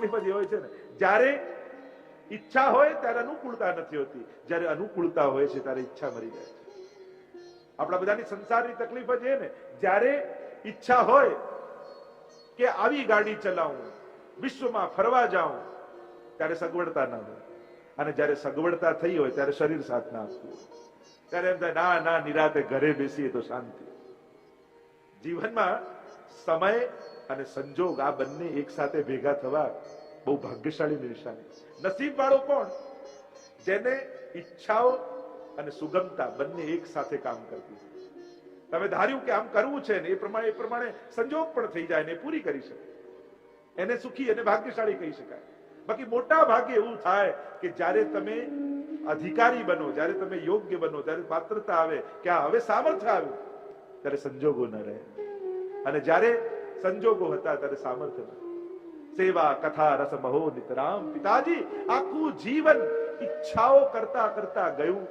તકલીફ જ હોય છે ને. જ્યારે ઈચ્છા હોય ત્યારે અનુકૂળતા નથી હોતી. જ્યારે અનુકૂળતા હોય છે ત્યારે ઈચ્છા મરી જાય છે. આપણા બધાની સંસારની તકલીફ જ એ ને. જ્યારે ઈચ્છા હોય કે આવી ગાડી ચલાવું, વિશ્વમાં ફરવા જાઉં, ત્યારે સગવડતા ન હોય. અને જ્યારે સગવડતા થઈ હોય ત્યારે શરીર સાથ ના આપતું હોય. ત્યારે એમ થાય, ના ના, નિરાતે ઘરે બેસીએ તો શાંતિ. જીવનમાં સમય અને સંજોગ આ બંને એક સાથે ભેગા થવા બહુ ભાગ્યશાળી નિશાની. નસીબ વાળો કોણ? જેને ઈચ્છાઓ અને સુગમતા બંને એક સાથે કામ કરતી તમે ધાર્યું કે આમ કરવું છે ને, એ પ્રમાણે એ પ્રમાણે સંજોગ પણ થઈ જાય ને પૂરી કરી શકે. એને સુખી અને ભાગ્યશાળી કહી શકાય. બાકી મોટા ભાગે એવું થાય કે જ્યારે તમે અધિકારી બનો, જ્યારે તમે યોગ્ય બનો ત્યારે પાત્રતા આવે કે આ હવે સામર્થ્ય આવ્યું, ત્યારે સંજોગો ન રહે. અને જ્યારે સંજોગો હતા ત્યારે સામર્થ્ય સેવા, કથા, રસ, મહો, નિતરામ. પિતાજી, આખું જીવન ઈચ્છાઓ કરતા કરતા ગયું.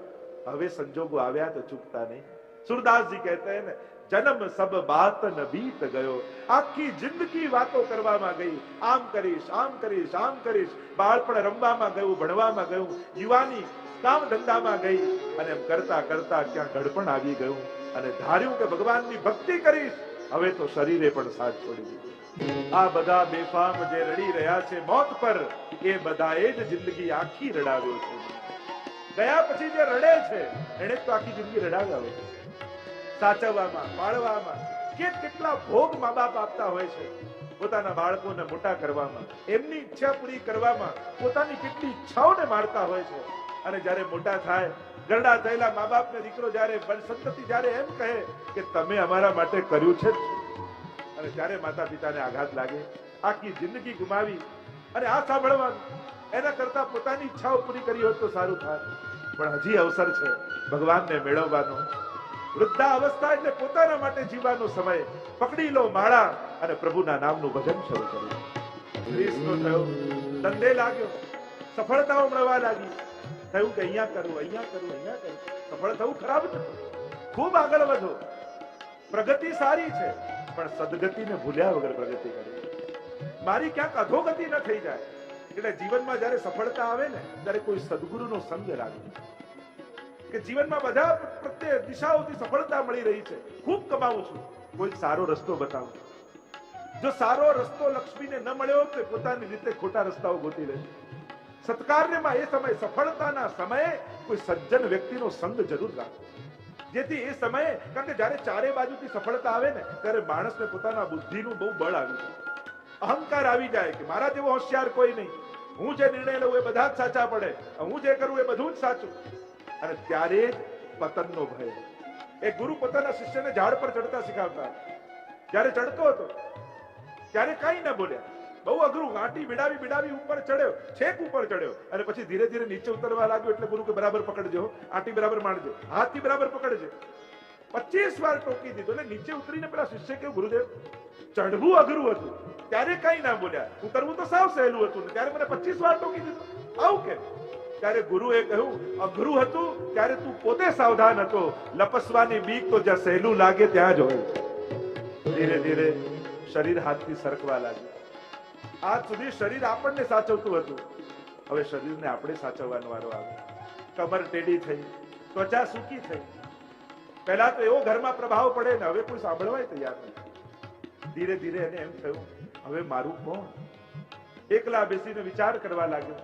હવે સંજોગો આવ્યા તો ચૂકતા નહીં. સુરદાસજી કહેતા હે ને, જન્મ સબ બાત ન બીત ગયો. આખી જિંદગી વાતો કરવામાં ગઈ. આમ કરીશ આમ કરીશ આમ કરીશ. બાળપણ રમવામાં ગયું, ભણવામાં ગયું. યુવાની કામ ધંધામાં ગઈ. અને એમ કરતા કરતા ક્યાં ગડપણ આવી ગયું. અને ધાર્યું કે ભગવાનની ભક્તિ કરીશ. હવે તો શરીરે પણ સાથ છોડી દીધું. આ બધા બેફામ જે રડી રહ્યા છે મોત પર, એ બધાએ જ જિંદગી આખી રડાવ્યો છે. ગયા પછી જે રડે છે એને તો આખી જિંદગી રડાવ્યો છે. સાચવવામાં, પાળવામાં, કે કેટલા ભોગ મા બાપ આપતા હોય છે. પોતાના બાળકોને મોટા કરવામાં, એમની ઈચ્છા પૂરી કરવામાં પોતાની કેટલી ઈચ્છાઓને મારતા હોય છે. અને જ્યારે મોટા થાય ગરડા થયેલા મા બાપને દીકરો જયારે સંતતિ જયારે એમ કહે કે તમે અમારા માટે કર્યું છે અને ત્યારે માતા પિતાને આઘાત લાગે, આખી જિંદગી ગુમાવી અને આ સાંભળવાનું. એના કરતા પોતાની ઈચ્છાઓ પૂરી કરી હોત તો સારું થાય પણ હજી અવસર છે ભગવાનને મેળવવાનો. વૃદ્ધા અવસ્થા એટલે પોતાના માટે જીવવાનો સમય. પકડી લો માળા અને પ્રભુના નામનું ભજન શરૂ કર્યું ધંધે લાગ્યો. સફળતાઓ મળવા લાગી. થયું કે અહીંયા કરું અહીંયા કરું અહીંયા કરું. સફળ થવું ખરાબ નથી ખૂબ આગળ વધો. પ્રગતિ સારી છે, પણ સદગતિને ભૂલ્યા વગર પ્રગતિ કરી મારી ક્યાંક અધોગતિ ન થઈ જાય. એટલે જીવનમાં જ્યારે સફળતા આવે ને, ત્યારે કોઈ સદગુરુનો સંગ લાગે. કે જીવનમાં બધા પ્રત્યે દિશાઓથી સફળતા મળી રહી છે. ખૂબ કમાવું છું. કોઈ સારો રસ્તો બતાવો. જો સારો રસ્તો લક્ષ્મીને ન મળ્યો તો પોતાની રીતે ખોટા રસ્તાઓ ગોતી રહે સત્કાર્યમાં એ સમય સફળતાના સમયે કોઈ સજ્જન વ્યક્તિનો સંગ જરૂર રાખો જેથી એ સમયે, કારણ કે જ્યારે ચારે બાજુથી સફળતા આવે ને, ત્યારે માણસને પોતાના બુદ્ધિનું બહુ બળ આવી જાય. અહંકાર આવી જાય કે મારા જેવો હોશિયાર કોઈ નહીં. હું જે નિર્ણય લઉં એ બધા જ સાચા પડે. હું જે કરું એ બધું જ સાચું. અને ત્યારે જ પતનનો ભય એ ગુરુ પોતાના શિષ્યને ઝાડ પર ચડતા શીખવતા જ્યારે ચડતો હતો, ત્યારે કઈ ન બોલ્યા. બહુ અઘરું. ગાંઠી બિડાવી બિડાવી ઉપર ચડ્યો. છેક ઉપર ચડ્યો. અને પછી ધીરે ધીરે નીચે ઉતરવા લાગ્યો એટલે ગુરુ કે બરાબર પકડજો આટી બરાબર માંડજો હાથથી બરાબર પકડજો. પચીસ વાર ટોકી દીધો. એટલે નીચે ઉતરીને પેલા શિષ્ય કે ગુરુદેવ ચડવું અઘરું હતું. ત્યારે કઈ ના બોલ્યા. ઉતરવું તો સાવ સહેલું હતું ત્યારે મને પચીસ વાર ટોકી દીધું. આવું કે. ત્યારે ગુરુએ કહ્યું, અઘરું હતું ત્યારે તું પોતે સાવધાન હતો. લપસવાની બીક તો જ્યાં સહેલું લાગે ત્યાં જ હોય. ધીરે ધીરે શરીર હાથથી સરકવા લાગ્યું. આજ સુધી શરીર આપણને સાચવતું હતું. હવે શરીરને આપણે સાચવવાનો વારો આવે. કમર ટેડી થઈ, ત્વચા સૂકી થઈ. પહેલા તો એવો ઘરમાં પ્રભાવ પડે ને હવે કોઈ સાંભળવાય તૈયાર નથી. ધીરે ધીરે એને એમ થયું, હવે મારું કોણ? એકલા બેસીને વિચાર કરવા લાગ્યો.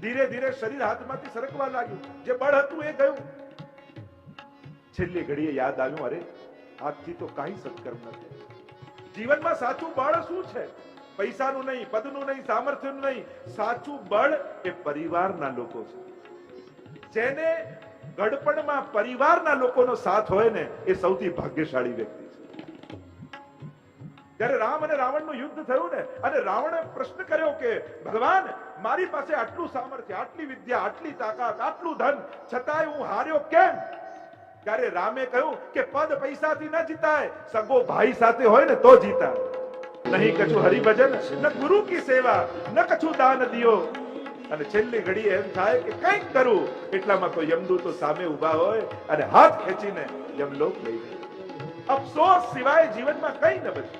ધીરે ધીરે શરીર હાથમાંથી સરકવા લાગ્યું. જે બળ હતું એ ગયું. છેલ્લી ઘડીએ યાદ આવ્યું, અરે હાથથી તો કાંઈ સત્કર્મ નથી. જીવનમાં સાચું બળ શું છે? પૈસાનું નહીં, પદનું નહીં, સામર્થ્યનું નહીં. સાચું બળ એ પરિવારના લોકો છે. જેને ગડપણમાં પરિવારના લોકોનો સાથ હોય ને, એ સૌથી ભાગ્યશાળી વ્યક્તિ છે. જ્યારે રામ અને રાવણનું યુદ્ધ થયું ને, અને રાવણે પ્રશ્ન કર્યો કે, ભગવાન, મારી પાસે આટલું સામર્થ્ય, આટલી વિદ્યા, આટલી તાકાત, આટલું ધન, છતાંય હું હાર્યો કેમ? ત્યારે રામે કહ્યું કે, પદ પૈસાથી ન જીતાય, સગો ભાઈ સાથે હોય ને, તો જીતાય. નહીં કછું હરિભજન, ન ગુરુ કી સેવા, ન કછું દાન દિયો. અને છેલ્લી ઘડી એમ થાય કે કંઈક કરું, એટલામાં કોઈ યમદૂતો સામે ઊભા હોય અને હાથ ખેંચીને યમલોક લઈ જાય. અફસોસ સિવાય જીવનમાં કંઈ ન બચે.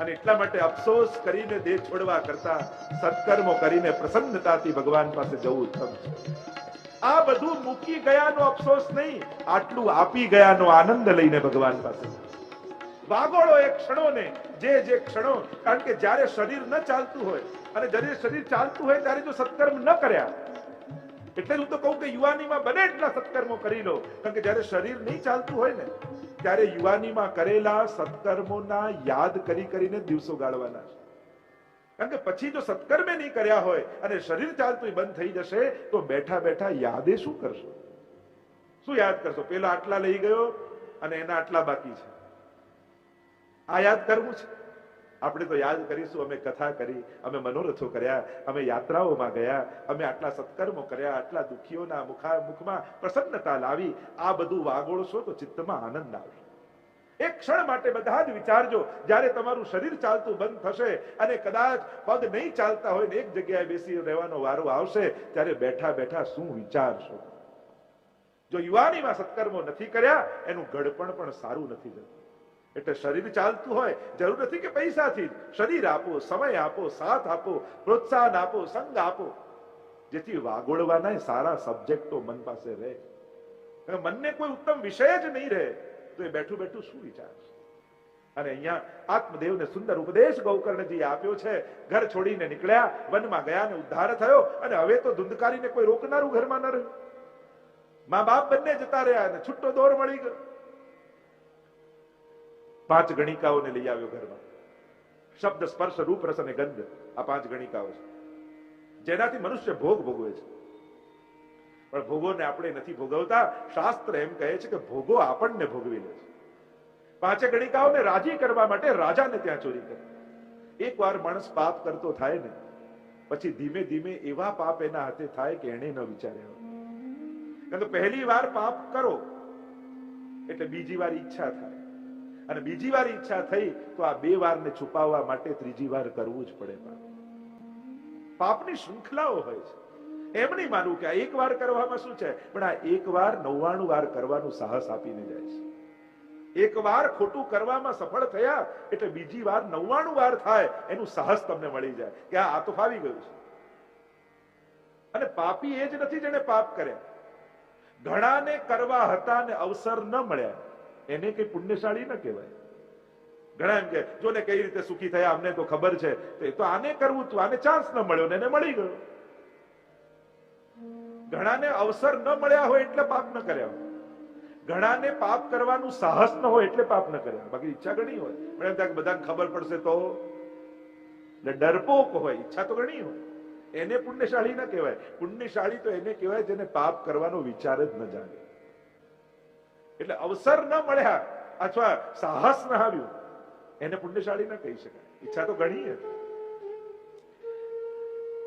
અને એટલા માટે અફસોસ કરીને દેહ છોડવા કરતા સત્કર્મો કરીને પ્રસન્નતાથી ભગવાન પાસે જવું ઉત્તમ છે. આ બધું મૂકી ગયાનો અફસોસ નહીં, આટલું આપી ગયાનો આનંદ લઈને ભગવાન પાસે વાગોળો એ ક્ષણોને, જે જે ક્ષણો, કારણ કે જ્યારે શરીર ન ચાલતું હોય, અને જ્યારે શરીર ચાલતું હોય ત્યારે જો સત્કર્મ ન કર્યા, એટલે હું તો કહું કે યુવાનીમાં બને એટલા સત્કર્મો કરી લો. કારણ કે જ્યારે શરીર નહીં ચાલતું હોય ને, ત્યારે યુવાનીમાં કરેલા સત્કર્મોના યાદ કરી કરીને દિવસો ગાળવાના છે. કારણ કે પછી જો સત્કર્મે નહીં કર્યા હોય અને શરીર ચાલતું બંધ થઈ જશે, તો બેઠા બેઠા યાદે શું કરશો? શું યાદ કરશો? પેલા આટલા લઈ ગયો અને એના આટલા બાકી છે. આ યાદ કરવું છે? આપણે તો યાદ કરીશું, અમે કથા કરી, અમે મનોરથો કર્યા, અમે યાત્રાઓમાં ગયા, અમે આટલા સત્કર્મો કર્યા, આટલા દુખીઓના મુખા, મુખમાં પ્રસન્નતા લાવી, આ બધું વાગોળશો તો ચિત્તમાં આનંદ આવે. એક ક્ષણ માટે બધા જ વિચારજો, જ્યારે તમારું શરીર ચાલતું બંધ થશે અને કદાચ પગ નહીં ચાલતા હોય ને એક જગ્યાએ બેસી રહેવાનો વારો આવશે, ત્યારે બેઠા બેઠા શું વિચારશો? જો યુવાનીમાં સત્કર્મો નથી કર્યા, એનું ગડપણ પણ સારું નથી જતું. એટલે શરીર ચાલતું હોય, જરૂર નથી કે પૈસાથી. શરીર આપો, સમય આપો, સાથ આપો, પ્રોત્સાહન આપો સંગ આપો. જેથી વાગોળવાના સારા સબ્જેક્ટો મન પાસે રહે. મનને કોઈ ઉત્તમ વિષય જ નહીં રહે, તો એ બેઠું બેઠું શું વિચારશે અને અહીંયા આત્મદેવને સુંદર ઉપદેશ ગૌકર્ણજી આપ્યો છે, ઘર છોડીને નીકળ્યા, વનમાં ગયા ને ઉદ્ધાર થયો, અને હવે તો ધુંધકારીને કોઈ રોકનારું ઘરમાં ન રહ્યું. મા બાપ બંને જતા રહ્યા અને છૂટો દોર મળી ગયો. પાંચ ગણિકાઓને લઈ આવ્યો ઘરમાં. શબ્દ, સ્પર્શ, રૂપ, રસ અને ગંધ આ પાંચ ગણિકાઓ છે. જેનાથી મનુષ્ય ભોગ ભોગવે છે. પણ ભોગોને આપણે નથી ભોગવતા. શાસ્ત્ર એમ કહે છે કે ભોગો આપણને ભોગવી લે છે. પાંચે ગણિકાઓને રાજી કરવા માટે રાજાને ત્યાં ચોરી કરી. એકવાર માણસ પાપ કરતો થાય ને, પછી ધીમે ધીમે એવા પાપ એના હાથે થાય કે એને ન વિચાર્યા કારણ કે પહેલી વાર પાપ કરો, એટલે બીજી વાર ઈચ્છા થાય. અને બીજી વાર ઈચ્છા થઈ તો આ બે વારને છુપાવવા માટે ત્રીજી વાર કરવું જ પડે પાપ. પાપની શૃંખલાઓ હોય છે. એમ નહીં માનવું કે આ એક વાર કરવામાં શું છે? પણ આ એક વાર નવ્વાણું વાર કરવાનું સાહસ આપીને જાય છે. એક વાર ખોટું કરવામાં સફળ થયા એટલે બીજી વાર નવ્વાણું વાર થાય એનું સાહસ તમને મળી જાય કે આ તો ફાવી ગયું છે. અને પાપી એ જ નથી જેને પાપ કર્યા. ઘણાને કરવા હતા ને અવસર ન મળ્યા. એને કઈ પુણ્યશાળી ન કહેવાય. ઘણા એમ કે જો ને કઈ રીતે સુખી થયા? અમને તો ખબર છે. તો તો આને કરવું હતું આને ચાન્સ ન મળ્યો ને એને મળી ગયો. ઘણાને અવસર ન મળ્યા હોય એટલે પાપ ન કર્યા હોય. ઘણાને પાપ કરવાનું સાહસ ન હોય એટલે પાપ ન કર્યા બાકી ઈચ્છા ઘણી હોય. પણ એમ થાય બધાને ખબર પડશે તો? એટલે ડરપોક હોય, ઈચ્છા તો ઘણી હોય. એને પુણ્યશાળી ન કહેવાય. પુણ્યશાળી તો એને કહેવાય જેને પાપ કરવાનો વિચાર જ ન જાગે. એટલે અવસર ન મળ્યા અથવા સાહસ ન આવ્યું. એને પુણ્યશાળી ન કહી શકાય. ઈચ્છા તો ઘણી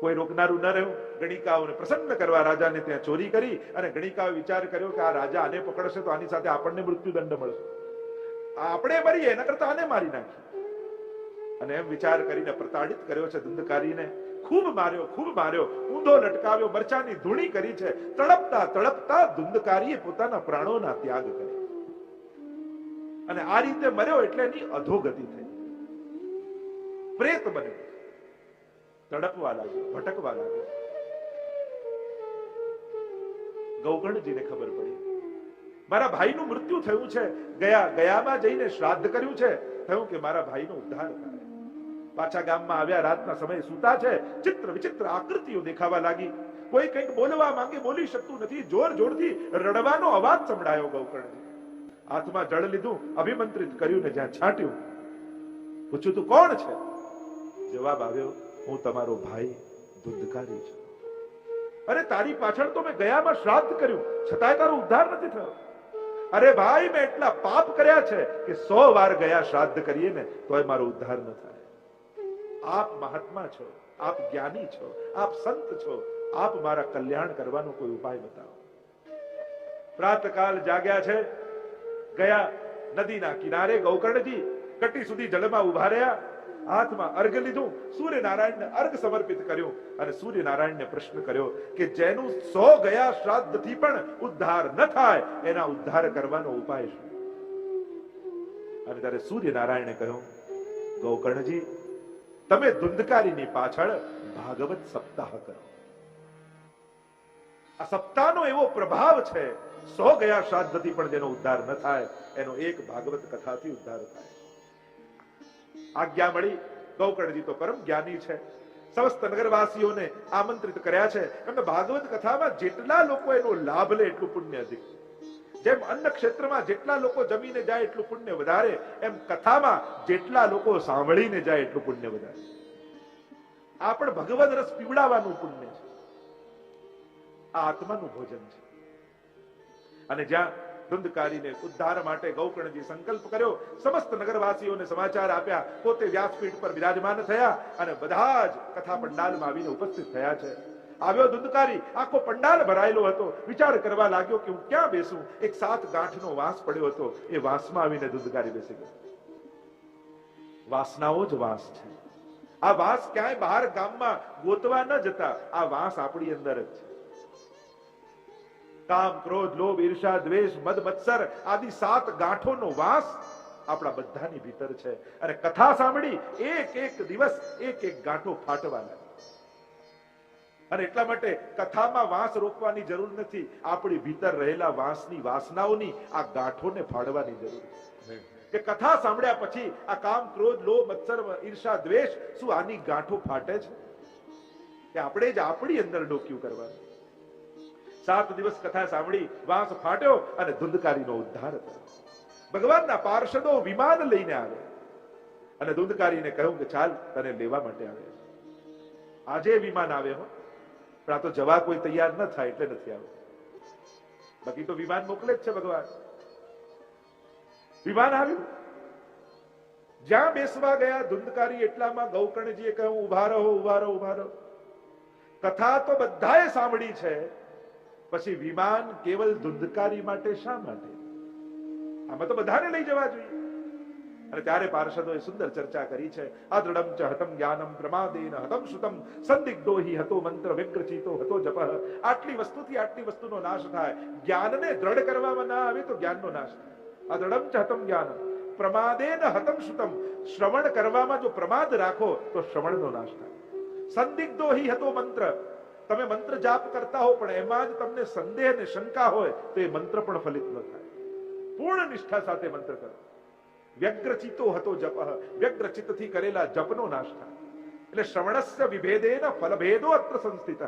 કોઈ રોકનારું ન રહ્યું. ગણિકાઓને પ્રસન્ન કરવા રાજાને ત્યાં ચોરી કરી અને ગણિકાઓ વિચાર કર્યો કે આ રાજા આને પકડશે તો આની સાથે આપણને મૃત્યુદંડ મળશે. આપણે મરીએ, એના કરતા આને મારી નાખી અને એમ વિચાર કરીને પ્રતાડિત કર્યો છે ધુંધકારીને ખૂબ માર્યો ખૂબ માર્યો. ઊંધો લટકાવ્યો, મરચાની ધૂણી કરી છે. તડપતા તડપતા ધુંધકારીએ પોતાના પ્રાણોના ત્યાગ કર્યો. અને આ રીતે મર્યો એટલે એની અધોગતિ થઈ. પ્રેત બન્યો. તડપવા લાગ્યો, ભટકવા લાગ્યો. ગૌગણજીને ખબર પડી. મારા ભાઈનું મૃત્યુ થયું છે. ગયા, ગયામાં જઈને શ્રાદ્ધ કર્યું છે. થયું કે મારા ભાઈનો ઉદ્ધાર થાય. પાછા ગામમાં આવ્યા, રાતના સમયે સૂતા છે. ચિત્ર વિચિત્ર આકૃતિઓ દેખાવા લાગી. કોઈ કંઈક બોલવા માંગે બોલી શકતું નથી. જોર જોરથી રડવાનો અવાજ સંભળાયો ગૌકર્ણજી હાથમાં જળ લીધું, અભિમંત્રિત કર્યું ને જ્યાં છાંટ્યું. પૂછ્યું, તું કોણ છે? જવાબ આવ્યો, હું તમારો ભાઈ, દુધકારી છું. અરે, તારી પાછળ તો મેં ગયામાં શ્રાદ્ધ કર્યું, છતાંય તારો ઉદ્ધાર નથી થયો. અરે ભાઈ, મેં એટલા પાપ કર્યા છે કે સો વાર ગયા શ્રાદ્ધ કરીએ ને, તોય મારો ઉદ્ધાર ન થાય. આપ મહાત્મા છો, આપ જ્ઞાની છો, આપ સંત છો, આપ મારા કલ્યાણ કરવાનો કોઈ ઉપાય બતાવો. પ્રાતકાલ જાગ્યા છે ગયા નદીના કિનારે ગૌકર્ણજી કટી સુધી જળમાં ઊભા રહ્યા. હાથમાં અર્ઘ લીધું. સૂર્યનારાયણને અર્ઘ સમર્પિત કર્યો અને સૂર્યનારાયણને પ્રશ્ન કર્યો કે જેનું સો ગયા શ્રાદ્ધથી પણ ઉદ્ધાર ન થાય, એના ઉદ્ધાર કરવાનો ઉપાય શું? અને ત્યારે સૂર્યનારાયણે કહ્યું, ગૌકર્ણજી, તમે ધુંધકારીની પાછળ ભાગવત સપ્તાહ કરો. આ સપ્તાહનો એવો પ્રભાવ છે સો ગયા શ્રાદ્ધથી પણ જેનો ઉદ્ધાર ન થાય, એનો એક ભાગવત કથાથી ઉદ્ધાર થાય. આજ્ઞા મળી, ગૌકર્ણજી તો પરમ જ્ઞાની છે. સમસ્ત નગરવાસીઓને આમંત્રિત કર્યા છે. એમને ભાગવત કથામાં જેટલા લોકો એનો લાભ લે એટલું પુણ્ય અધિક જેમ અન્ન ક્ષેત્રમાં જેટલા લોકો જમીને જાય એટલું પુણ્ય વધારે, એમ કથામાં જેટલા લોકો સાંભળીને જાય એટલું પુણ્ય વધારે. આ પણ ભગવદ રસ પીવડાવવાનું પુણ્ય છે. આ આત્માનું ભોજન છે. અને જ્યાં ધુંધકારીને ઉદ્ધાર માટે ગૌકર્ણજી સંકલ્પ કર્યો, સમસ્ત નગરવાસીઓને સમાચાર આપ્યા, પોતે વ્યાસપીઠ પર બિરાજમાન થયા અને બધા જ કથા પંડાલમાં આવીને ઉપસ્થિત થયા છે. આવ્યો ધુંધકારી, આખો પંડાલ ભરાયેલો હતો. વિચાર કરવા લાગ્યો કે હું ક્યાં બેસું? એક સાત ગાંઠનો વાસ પડ્યો હતો. એ વાંસમાં આવીને ધુંધકારી બેસી ગયો. વાસનાઓ જ વાંસ છે. આ વાસ ક્યાંય બહાર ગામમાં ગોતવા ન જતા. આ વાસ આપણી અંદર જ છે. કામ, ક્રોધ, લોભ, ઈર્ષા, દ્વેષ, મદ, મત્સર આદિ સાત ગાંઠોનો વાસ આપણા બધાની ભીતર છે. અને કથા સાંભળી એક એક દિવસ એક એક ગાંઠો ફાટવા લાગે અને એટલા માટે કથામાં વાંસ રોકવાની જરૂર નથી. આપણી ભીતર રહેલા વાંસની વાસનાઓની આ ગાંઠોને ફાડવાની જરૂર છે. કે કથા સાંભળ્યા પછી આ કામ, ક્રોધ, લોભ, મત્સર, ઈર્ષા, દ્વેષ શું આની ગાંઠો ફાટે છે? કે આપણે જ આપણી અંદર ડોક્યું કરવાનું? સાત દિવસ કથા સાંભળી વાંસ ફાટ્યો અને ધુંધકારીનો ઉદ્ધાર થયો. ભગવાનના પાર્ષદો વિમાન લઈને આવે. અને ધુંધકારીને કહ્યું કે ચાલ, તને લેવા માટે આવે. આજે વિમાન આવે હો. પણ આ તો જવા કોઈ તૈયાર ન થાય એટલે નથી આવે બાકી તો વિમાન મોકલે જ છે ભગવાન. વિમાન આવ્યું. જ્યાં બેસવા ગયા ધુંધકારી એટલામાં ગૌકર્ણજીએ કહ્યું, ઊભા રહો ઊભા રહો ઊભા રહો. કથા તો બધાએ સાંભળી છે. પછી વિમાન કેવલ ધુંધકારી માટે શા માટે? આમાં તો બધાને લઈ જવા જોઈએ. અને ત્યારે પાર્ષદોએ સુંદર ચર્ચા કરી છે. અદ્રડમ ચ હતમ જ્ઞાનમ પ્રમાદેન હતમ સુતમ. સંદિગ્ધો હિ હતો મંત્ર વ્યગ્રચિતો હતો જપ. આટલી વસ્તુથી આટલી વસ્તુનો નાશ થાય. જ્ઞાનને દ્રઢ કરવામાં ના આવે તો જ્ઞાનનો નાશ થાય. અદ્રડમ ચ હતમ જ્ઞાનમ. પ્રમાદેન હતમ સુતમ. શ્રવણ કરવામાં જો પ્રમાદ રાખો તો શ્રવણનો નાશ થાય. સંદિગ્ધો હિ હતો મંત્ર. તમે મંત્ર જાપ કરતા હો, પણ એમાં જ તમને સંદેહ અને શંકા હોય, તો એ મંત્ર પણ ફલિત ન થાય. પૂર્ણ નિષ્ઠા સાથે મંત્ર કરો. વ્યગ્રચિતો હતો જપ. વ્યગ્રચિતથી કરેલા જપનો નાશ થાય. એટલે શ્રવણસ્ય વિભેદેન ફલભેદો અત્ર સંસ્થિત.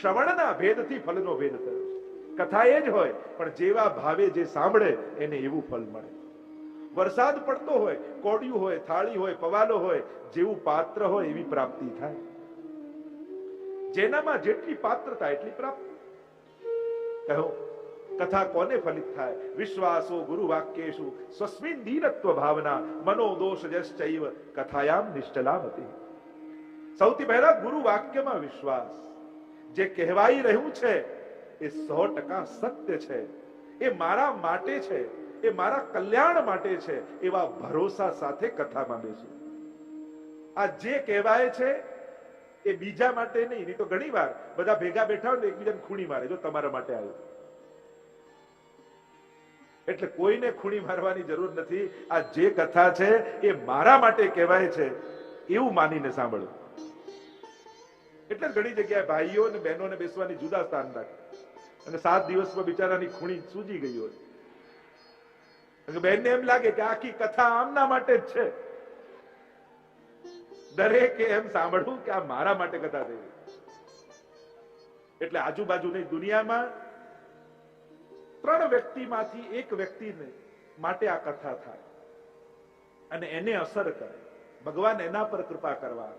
શ્રવણના ભેદથી ફલનો ભેદ થયો કથા એ જ હોય, પણ જેવા ભાવે જે સાંભળે, એને એવું ફલ મળે. વરસાદ પડતો હોય, કોડિયું હોય, થાળી હોય, પવાલો હોય, જેવું પાત્ર હોય એવી પ્રાપ્તિ થાય. જેનામાં જેટલી પાત્રતા, એટલી પ્રાપ્તિ. કહો, કથા કોને ફલિત થાય? વિશ્વાસો ગુરુ વાક્યેશુ સ્વસ્મિન દીનત્વ ભાવના મનોદોષ જશ્ચૈવ કથાયામ નિષ્ઠલામતી. સૌથી પહેલા ગુરુ વાક્યમાં વિશ્વાસ. જે કહેવાઈ રહ્યું છે, એ સો ટકા સત્ય છે. એ મારા માટે છે, એ મારા કલ્યાણ માટે છે, એવા ભરોસા સાથે કથામાં બેસું. આ જે કહેવાય છે એ બીજા માટે નહીં નહીં તો ઘણી વાર બધા ભેગા બેઠા હોય ને એકબીજાને ખૂણી મારે, જો તમારા માટે આવ્યું. એટલે કોઈને ખૂણી મારવાની જરૂર નથી. આ જે કથા છે એ મારા માટે કહેવાય છે, એવું માનીને સાંભળો. એટલે ઘણી જગ્યાએ ભાઈઓ અને બહેનોને બેસવાની જુદા સ્થાન રાખે. અને સાત દિવસમાં બિચારાની ખૂણી સૂજી ગઈ હોય. બેનને એમ લાગે કે આખી કથા આમના માટે જ છે. દરેકે એમ સાંભળવું કે આ મારા માટે કથા થઈ એટલે આજુબાજુની દુનિયામાં ત્રણ વ્યક્તિમાંથી એક વ્યક્તિને માટે આ કથા થાય અને એને અસર કરે. ભગવાન એના પર કૃપા કરવા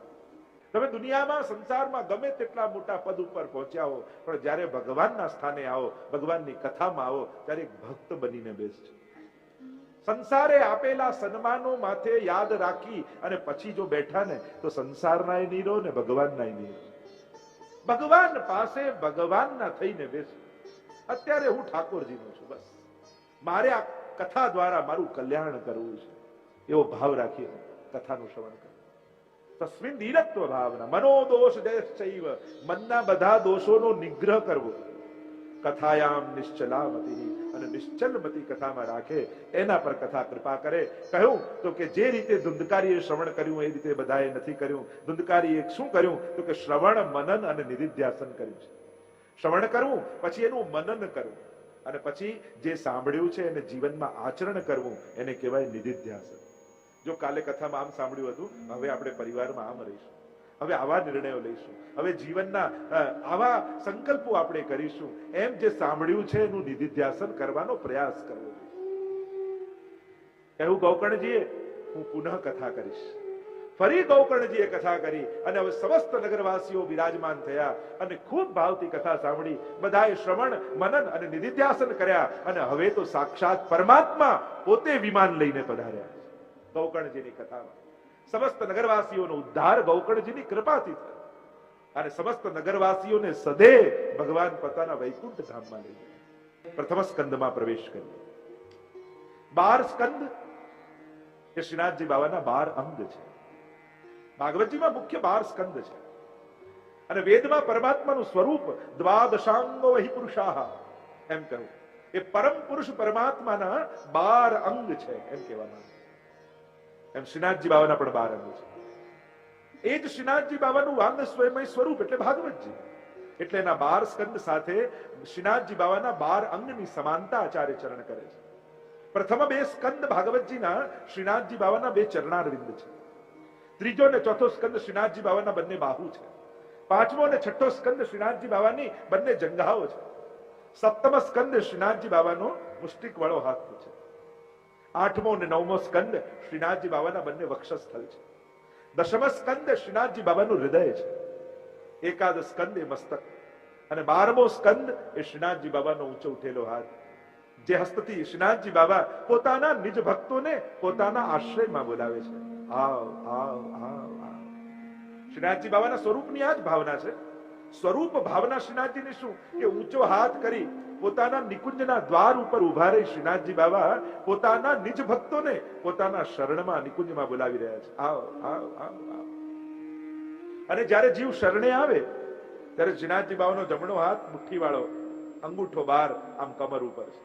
તમે દુનિયામાં, સંસારમાં ગમે તેટલા મોટા પદ ઉપર પહોંચ્યા હો, પણ જ્યારે ભગવાનના સ્થાને આવો, ભગવાનની કથામાં આવો, ત્યારે ભક્ત બનીને બેસજો. સંસારે આપેલા સન્માનો માથે યાદ રાખી અને પછી જો બેઠા ને, તો સંસારના નહીં રહો ને ભગવાનના નહીં ભગવાન પાસે ભગવાનના થઈને બેસો. અત્યારે હું ઠાકોરજીનો છું, બસ. મારે આ કથા દ્વારા મારું કલ્યાણ કરવું છે. એવો ભાવ રાખીને કથાનું શ્રવણ કરો. તસ્મિન ધીરત્વ ભાવના, મનોદોષ ચૈવ, મનના બધા દોષોનો નિગ્રહ કરવો. કથાયામ નિશ્ચલામતી અને નિશ્ચલમતી કથામાં રાખે, એના પર કથા કૃપા કરે. કહ્યું તો કે જે રીતે ધુંધકારીએ શ્રવણ કર્યું, એ રીતે બધાએ નથી કર્યું. ધુંધકારીએ શું કર્યું? તો કે શ્રવણ, મનન અને નિધિધ્યાસન કર્યું છે. શ્રવણ કરવું, પછી એનું મનન કરવું. અને પછી જે સાંભળ્યું છે, એને જીવનમાં આચરણ કરવું, એને કહેવાય નિધિધ્યાસન જો કાલે કથામાં આમ સાંભળ્યું હતું, હવે આપણે પરિવારમાં આમ રહીશું. હવે આવા નિર્ણયો લઈશું. હવે જીવનના આવા સંકલ્પો આપણે કરીશું. એમ જે સાંભળ્યું છે એનું નિધિધ્યાસન કરવાનો પ્રયાસ કરવો. એવું ગૌકર્ણજીએ, હું પુનઃ કથા કરીશ. ફરી ગૌકર્ણજીએ કથા કરી અને હવે સમસ્ત નગરવાસીઓ વિરાજમાન થયા અને ખૂબ ભાવથી કથા સાંભળી. બધાએ શ્રવણ, મનન અને નિધિધ્યાસન કર્યા અને હવે તો સાક્ષાત પરમાત્મા પોતે વિમાન લઈને પધાર્યા ગૌકર્ણજીની કથામાં. સમસ્ત નગરવાસીઓનો ઉદ્ધાર ગૌકર્ણજીની કૃપાથી થયો. અને સમસ્ત નગરવાસીઓને સદે ભગવાન પોતાના વૈકુંઠ ધામમાં લઈ ગયા પ્રથમ સ્કંદમાં પ્રવેશ કર્યો બાર સ્કંદ એ શ્રીનાથજી બાબાના બાર અંગ છે. ભાગવતજીમાં મુખ્ય બાર સ્કંદ છે. અને વેદમાં પરમાત્માનું સ્વરૂપ દ્વાદશાંગો વહી પુરુષાહ એમ કહ્યું એ પરમ પુરુષ પરમાત્માના બાર અંગ છે એમ કહેવામાં. એમ શ્રીનાથજી બાબાના પણ બાર અંગ છે. એ જ શ્રીનાથજી બાબાનું વાંગ સ્વયમય સ્વરૂપ એટલે ભાગવતજી. એટલે એના બાર સ્કંદ સાથે શ્રીનાથજી બાબાના બાર અંગની સમાનતા આચાર્ય ચરણ કરે છે. પ્રથમ બે સ્કંદ ભાગવતજીના શ્રીનાથજી બાબાના બે ચરણારવિંદ છે. ત્રીજો ને ચોથો સ્કંદ શ્રીનાથજી બાબાના બંને બાહુ છે. પાંચમો અને છઠ્ઠો સ્કંદ શ્રીનાથજી બાબાની બંને જંઘાઓ છે. સપ્તમ સ્કંદ શ્રીનાથજી બાબાનો મુષ્ટિક વાળો હાથ છે. આઠમો અને નવમો સ્કંદ શ્રીનાથજી બાબાના બંને વક્ષસ્થળ છે. દશમ સ્કંદ શ્રીનાથજી બાબાનું હૃદય છે. એકાદ સ્કંદ એ મસ્તક અને બારમો સ્કંદ એ શ્રીનાથજી બાબાનો ઊંચો ઉઠેલો હાથ. જે હસ્તથી શ્રીનાથજી બાબા પોતાના નિજ ભક્તોને પોતાના આશ્રયમાં બોલાવે છે. આવ આવ આવ આવ. શ્રીનાથજી બાબાના સ્વરૂપની આ જ ભાવના છે. સ્વરૂપ ભાવના શ્રીનાથજીની શું? કે ઊંચો હાથ કરી પોતાના નિકુંજના દ્વાર ઉપર ઊભા રહી શ્રીનાથજી બાબા પોતાના નિજ ભક્તોને પોતાના શરણમાં નિકુંજમાં બોલાવી રહ્યા છે. આવો આવો, આવ અને જ્યારે જીવ શરણે આવે, ત્યારે શ્રીનાથજી બાબાનો જમણો હાથ મુઠ્ઠી વાળો અંગૂઠો બાર આમ કમર ઉપર છે.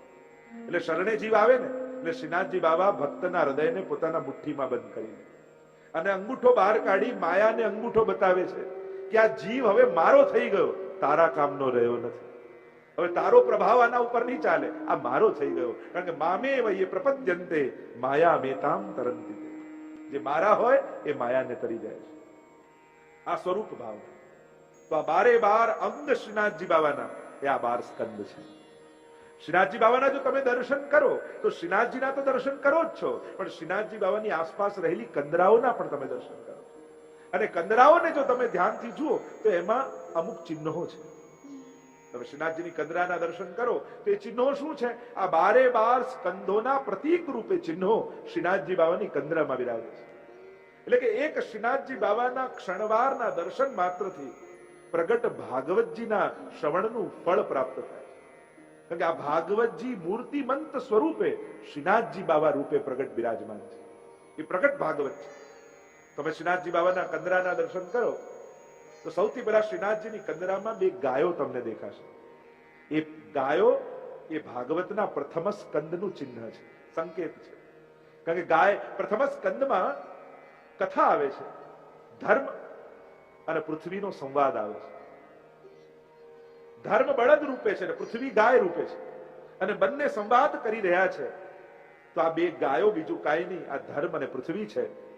એટલે શરણે જીવ આવે ને, એટલે શ્રીનાથજી બાબા ભક્તના હૃદયને પોતાના મુઠ્ઠીમાં બંધ કરીને અને અંગૂઠો બહાર કાઢી માયાને અંગૂઠો બતાવે છે. કે આ જીવ હવે મારો થઈ ગયો. તારા કામનો રહ્યો નથી. હવે તારો પ્રભાવ આના ઉપર નહીં ચાલે. આ મારો થઈ ગયો. કારણ કે મામે વયે પ્રપદ્યંતે માયા મેતામ તરંતી. જે મારા હોય, એ માયાને તરી જાય છે. આ સ્વરૂપ ભાવ. તો આ બારે બાર અંગ શ્રીનાથજી બાબાના એ આ બાર સ્કંદ છે. શ્રીનાથજી બાબાના જો તમે દર્શન કરો, તો શ્રીનાથજીના તો દર્શન કરો જ છો. પણ શ્રીનાથજી બાબાની આસપાસ રહેલી કંદરાઓના પણ તમે દર્શન કરો. અને કંદરાઓને જો તમે ધ્યાનથી જુઓ, તો એમાં અમુક ચિહ્નો છે. તમે શ્રીનાથજીની કંદરાના દર્શન કરો, તો એ ચિહ્નો શું છે? આ બારે બાર સ્કંદોના પ્રતીક રૂપે ચિહ્નો શ્રીનાથજી બાબાની કંદરામાં બિરાજે છે. એટલે કે એક શ્રીનાથજી બાબાના ક્ષણવારના દર્શન માત્રથી પ્રગટ ભાગવતજીના શ્રવણનું ફળ પ્રાપ્ત થાય કારણ કે આ ભાગવતજી મૂર્તિમંત સ્વરૂપે શ્રીનાથજી બાબા રૂપે પ્રગટ બિરાજમાન છે. એ પ્રગટ ભાગવત છે. તમે શ્રીનાથજી બાબાના કંદરાના દર્શન કરો. તો સૌથી પહેલા શ્રીનાથજીની કંદરામાં બે ગાયો તમને દેખાશે. એ ગાયો એ ભાગવતના પ્રથમ સ્કંદનું ચિહ્ન છે. સંકેત છે. કારણ કે ગાય પ્રથમ સ્કંદમાં કથા આવે છે. ધર્મ અને પૃથ્વીનો સંવાદ આવે છે. ધર્મ બળદ રૂપે છે પૃથ્વી ગાય રૂપે છે. અને બંને સંવાદ કરી રહ્યા છે. તો આ બે ગાયો બીજું કાંઈ નહીં. આ ધર્મ અને પૃથ્વી છે.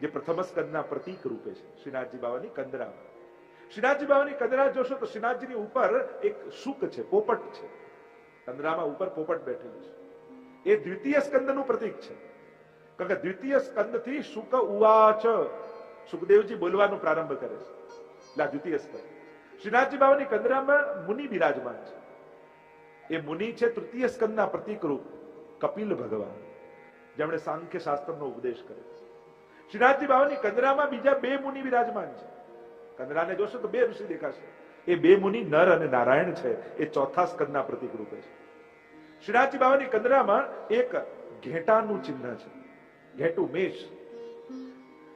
જે પ્રથમ સ્કંદના પ્રતીક રૂપે છે, શ્રીનાથજી બાબાની કંદરામાં. શ્રીનાથજી બાબાની કંદરા જોશો તો શ્રીનાથજીની ઉપર એક શુક છે, પોપટ છે. કંદરામાં ઉપર પોપટ બેઠેલું છે. એ દ્વિતીય સ્કંદનું પ્રતીક છે. કારણ કે દ્વિતીય સ્કંદથી શુક ઉવાચ. સુખદેવજી બોલવાનું પ્રારંભ કરે છે. એટલે આ દ્વિતીય સ્કંદ. શ્રીનાથજી બાબાની કંદરામાં મુનિ બિરાજમાન છે. એ મુનિ છે તૃતીય સ્કંદના પ્રતીક રૂપ, કપિલ ભગવાન. જેમણે સાંખ્ય શાસ્ત્રનો ઉપદેશ કર્યો. શ્રીનાથજી બાવાની કંદરામાં બીજા બે મુનિ વિરાજમાન છે. કંદરાને જોશો તો બે ઋષિ દેખાશે. એ બે મુનિ નર અને નારાયણ છે. એ ચોથા સ્કંદના પ્રતિક રૂપે છે. શ્રીનાથજી બાવાની કંદરામાં એક ઘેટાનું ચિહ્ન છે. ઘેટું મેષ.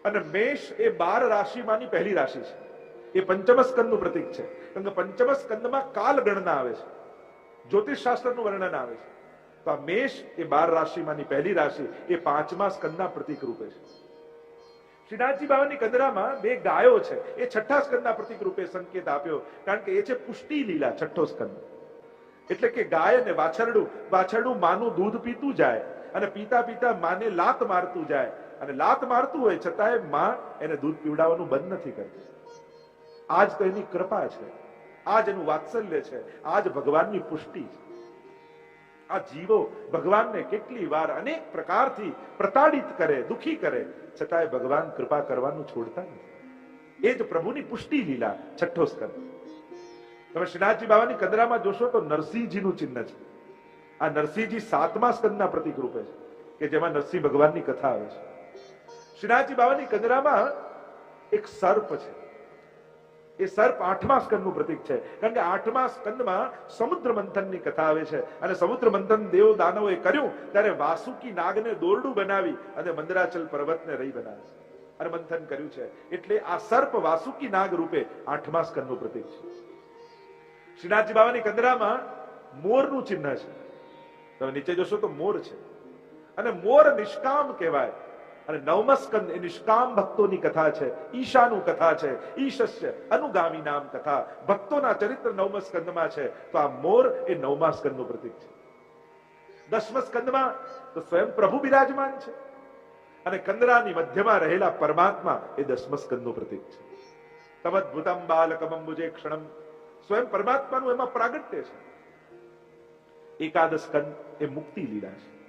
અને મેષ એ બાર રાશિમાંની પહેલી રાશિ છે. એ પંચમ સ્કંદનું પ્રતિક છે. કારણ કે પંચમ સ્કંદમાં કાલ ગણના આવે છે. જ્યોતિષ શાસ્ત્રનું વર્ણન આવે છે. તો આ મેષ એ બાર રાશિમાંની પહેલી રાશિ એ પાંચમા સ્કંદના પ્રતિક રૂપે છે. શ્રીનાથજી બાવાની કંદરામાં બે ગાયો છે. એ છઠ્ઠા સ્કંદના પ્રતિક રૂપે સંકેત આપ્યો. કારણ કે એ છે પુષ્ટિ લીલા, છઠ્ઠો સ્કંદ. એટલે કે ગાય અને વાછરડું વાછરડું માનું દૂધ પીતું જાય અને પીતા પીતા માને લાત મારતું જાય. અને લાત મારતું હોય છતાંયમાં એને દૂધ પીવડાવવાનું બંધ નથી કરતી. આજ તો એની કૃપા છે. આજ એનું વાત્સલ્ય છે. આજ ભગવાનની પુષ્ટિ છે. આ જીવો ભગવાનને કેટલી વાર અનેક પ્રકારથી પ્રતાડિત કરે, દુખી કરે, છતાંય ભગવાન કૃપા કરવાનું છોડતા નથી. એ જ પ્રભુની પુષ્ટિ લીલા છઠ્ઠો સ્કંદ તમે શ્રીનાથજી બાબાની કદરામાં જોશો તો નરસિંહજીનું ચિહ્ન છે. આ નરસિંહજી સાતમા સ્કંદના પ્રતિક રૂપે છે, કે જેમાં નરસિંહ ભગવાનની કથા આવે છે. શ્રીનાથજી બાબાની કદરામાં એક સર્પ છે. એ સર્પ આઠમા સ્કંદનું પ્રતીક છે. કારણ કે આઠમા સ્કંદમાં સમુદ્ર મંથનની કથા આવે છે. અને સમુદ્ર મંથન દેવ દાનવોએ કર્યું, ત્યારે વાસુકી નાગને દોરડું બનાવી અને મંદરાચલ પર્વતને રહી બનાવે છે. અને મંથન કર્યું છે. એટલે આ સર્પ વાસુકી નાગ રૂપે આઠમા સ્કંદનું પ્રતીક છે. શ્રીનાથજી બાબાની કંદરામાં મોરનું ચિહ્ન છે. તમે નીચે જોશો તો મોર છે. અને મોર નિષ્કામ કહેવાય. અને નવમસ્કંદ એ નિષ્કામ ભક્તોની કથા છે, ઈશાનું કથા છે, ઈશસ્ય અનુગામી નામ કથા. ભક્તોના ચરિત્ર નવમા સ્કંદમાં છે. તો આ મોર એ નવમા સ્કંદનું પ્રતીક છે. દસમા સ્કંદમાં તો સ્વયં પ્રભુ બિરાજમાન છે. અને કંદરાની મધ્યમાં રહેલા પરમાત્મા એ દસમા સ્કંદનું પ્રતીક છે. તમદ્ભુતમ બાલકમ ક્ષણમ. સ્વયં પરમાત્માનું એમાં પ્રાગટ્ય છે. એકાદશ કંદ એ મુક્તિ લીલા છે.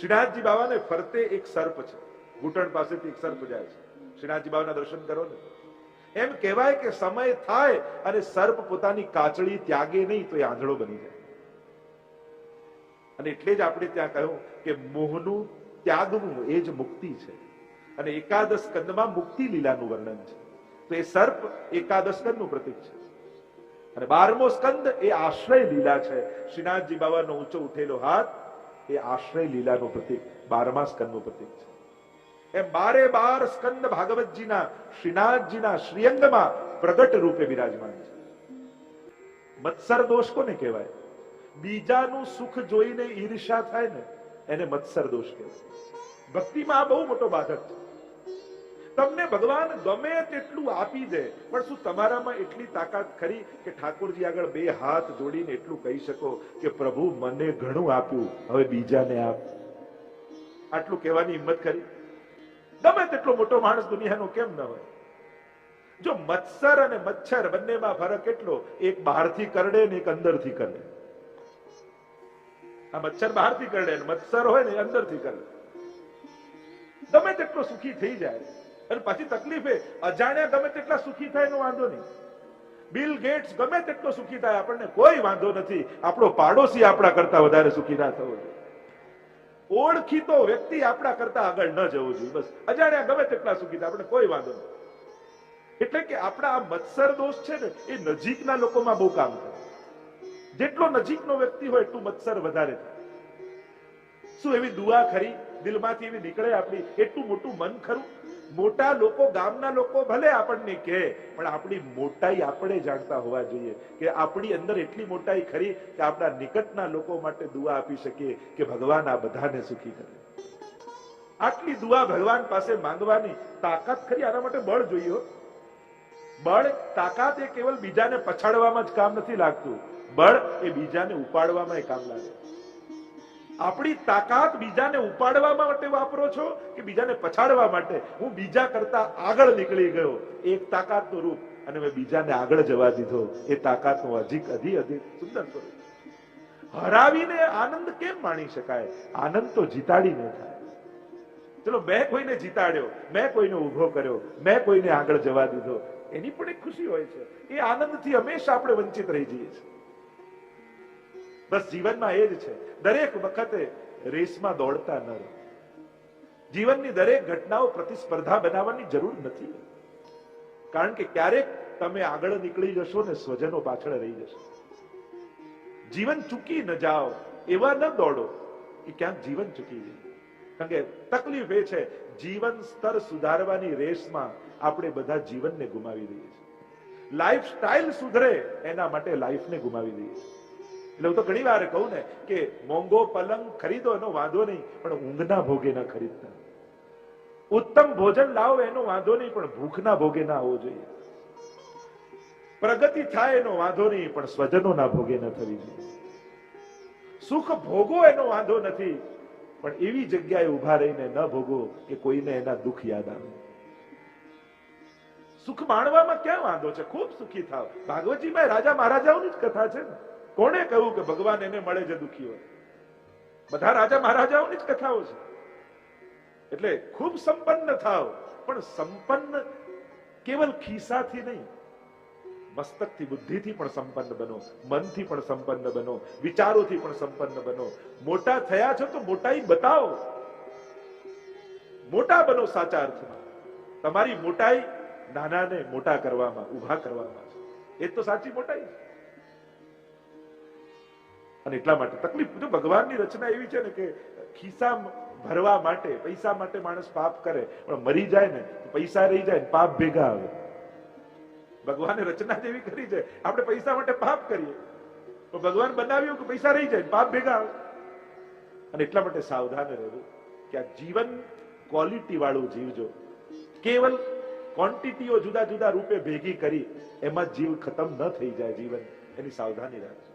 શ્રીનાથજી બાબાને ફરતે એક સર્પ છે. ઘૂંટણ પાસેથી એક સર્પ જાય છે. શ્રીનાથજી બાબાના દર્શન કરો ને. એમ કહેવાય કે સમય થાય અને સર્પ પોતાની કાચળી ત્યાગે નહીં તો એ આંધળો બની જાય. અને એટલે જ આપણે ત્યાં કહ્યું કે મોહનું ત્યાગવું એ જ મુક્તિ છે. અને એકાદશ સ્કંદમાં મુક્તિ લીલાનું વર્ણન છે. તો એ સર્પ એકાદશ સ્કંદનું પ્રતીક છે. અને બારમો સ્કંદ એ આશ્રય લીલા છે. શ્રીનાથજી બાબાનો ઊંચો ઉઠેલો હાથ એ આશ્રય લીલાનું પ્રતીક, બારમા સ્કંદનું પ્રતીક છે. એમ બારે બાર સ્કંદ ભાગવતજીના, શ્રીનાથજીના, શ્રીઅંગમાં પ્રગટ રૂપે બિરાજમાન છે. મત્સર દોષ કોને કહેવાય? બીજાનું સુખ જોઈને ઈર્ષા થાય ને, એને મત્સર દોષ કહેવાય. ભક્તિમાં આ બહુ મોટો બાધક છે. તમને ભગવાન ગમે તેટલું આપી દે, પણ શું તમારામાં એટલી તાકાત ખરી કે ઠાકોરજી આગળ બે હાથ જોડીને એટલું કહી શકો કે પ્રભુ મને ઘણું આપ્યું, હવે બીજાને આપ. આટલું કહેવાની હિંમત ખરી? ગમે તેટલો મોટો માણસ દુનિયાનો કેમ ન હોય? જો મત્સર અને મચ્છર બંનેમાં ફરક એટલો, એક બહારથી કરડે ને એક અંદરથી કરડે. આ મચ્છર બહારથી કરડે અને મત્સર હોય ને અંદરથી કરડે. ગમે તેટલો સુખી થઈ જાય, અને પછી તકલીફ, અજાણ્યા ગમે તેટલા સુખી થાય એનો વાંધો નહીં. બિલ ગેટ્સ ગમે તેટલો સુખી થાય, આપણને કોઈ વાંધો નથી. આપણો પાડોશી આપણા કરતા વધારે સુખી ના થવો જોઈએ. ઓળખીતો વ્યક્તિ આપણા કરતા આગળ ન જવું જોઈએ. બસ. અજાણ્યા ગમે તેટલા સુખી આપણે કોઈ વાંધો નહીં. એટલે કે આપણા આ મત્સર દોષ છે ને, એ નજીકના લોકોમાં બહુ કામ કરે. જેટલો નજીકનો વ્યક્તિ હોય, એટલું મત્સર વધારે થાય. શું એવી દુઆ ખરી? દિલમાંથી એવી નીકળે આપણી? એટલું મોટું મન ખરું? મોટા લોકો, ગામના લોકો ભલે આપણને કહે, પણ આપણી મોટાઈ આપણે જાણતા હોવા જોઈએ કે આપણી અંદર એટલી મોટાઈ ખરી કે આપણા નિકટના લોકો માટે દુઆ આપી શકીએ કે ભગવાન આ બધાને સુખી કરે. આટલી દુઆ ભગવાન પાસે માંગવાની તાકાત ખરી? આના માટે બળ જોઈએ બળ, તાકાત એ કેવલ બીજાને પછાડવામાં જ કામ નથી લાગતું. બળ એ બીજાને ઉપાડવામાં કામ લાગે. આપણી તાકાત બીજાને ઉપાડવા માટે વાપરો છો કે બીજાને પછાડવા માટે? હું બીજા કરતા આગળ નીકળી ગયો. એક તાકાતનું રૂપ અને મેં બીજાને આગળ જવા દીધો. એ તાકાતનું અધિક અધિક અધિક સુંદર સ્વરૂપ. હરાવીને આનંદ કેમ માણી શકાય? આનંદ તો જીતાડીને થાય. ચલો, મેં કોઈને જીતાડ્યો, મેં કોઈને ઊભો કર્યો, મેં કોઈને આગળ જવા દીધો. એની પણ એક ખુશી હોય છે. એ આનંદથી હંમેશા આપણે વંચિત રહી જઈએ છીએ. બસ જીવનમાં એ જ છે. દરેક વખતે રેસમાં દોડતા ન રહો. જીવનની દરેક ઘટનાઓ પ્રતિસ્પર્ધા બનાવવાની જરૂર નથી. કારણ કે ક્યારેક તમે આગળ નીકળી જશો ને સ્વજનો પાછળ રહી જશે. જીવન ચૂકી ન જાઓ, એવા ન દોડો કે ક્યાંક જીવન ચૂકી જાય. કારણ કે તકલીફ એ છે, જીવન સ્તર સુધારવાની રેસમાં આપણે બધા જીવનને ગુમાવી દઈએ છીએ. લાઈફ સ્ટાઇલ સુધરે એના માટે લાઈફને ગુમાવી દઈએ છીએ. એટલે હું તો ઘણી વાર કહું ને કે મોંઘો પલંગ ખરીદો, એનો વાંધો નહીં, પણ ઊંઘના ભોગે ના ખરીદતા. ઉત્તમ ભોજન લાવો, એનો વાંધો નહીં, પણ ભૂખના ભોગે ના આવવો જોઈએ. પ્રગતિ થાય, એનો વાંધો નહીં, પણ સ્વજનોના ભોગે ન થવી જોઈએ. સુખ ભોગો, એનો વાંધો નથી, પણ એવી જગ્યાએ ઊભા રહીને ન ભોગો કે કોઈને એના દુઃખ યાદ આવે. સુખ માણવામાં ક્યાં વાંધો છે? ખૂબ સુખી થાવ ભાગવતજીમાં રાજા મહારાજાઓની જ કથા છે ને. કોણે કહ્યું કે ભગવાન એને મળે છે દુઃખી હોય? બધા રાજા મહારાજાઓની જ કથાઓ છે. એટલે ખૂબ સંપન્ન થાવ, પણ સંપન્ન કેવલ ખિસ્સાથી નહીં. મસ્તકથી, બુદ્ધિથી પણ સંપન્ન બનો, મનથી પણ સંપન્ન બનો, વિચારોથી પણ સંપન્ન બનો. મોટા થયા છો તો મોટાઈ બતાવો. મોટા બનો સાચા અર્થમાં. તમારી મોટાઈ નાનાને મોટા કરવામાં, ઊભા કરવામાં એ તો સાચી મોટાઈ છે. અને એટલા માટે. તકલીફ જો ભગવાનની રચના એવી છે ને કે ખિસ્સા ભરવા માટે, પૈસા માટે માણસ પાપ કરે, પણ મરી જાય ને પૈસા રહી જાય પાપ ભેગા આવે. ભગવાને રચના જેવી કરી છે, આપણે પૈસા માટે પાપ કરીએ. પણ ભગવાન બનાવ્યું કે પૈસા રહી જાય પાપ ભેગા આવે. અને એટલા માટે સાવધાન રહેવું કે આ જીવન ક્વોલિટી વાળું જીવજો. કેવલ ક્વોન્ટિટીઓ જુદા જુદા રૂપે ભેગી કરી, એમાં જીવ ખતમ ન થઈ જાય જીવન. એની સાવધાની રાખજો.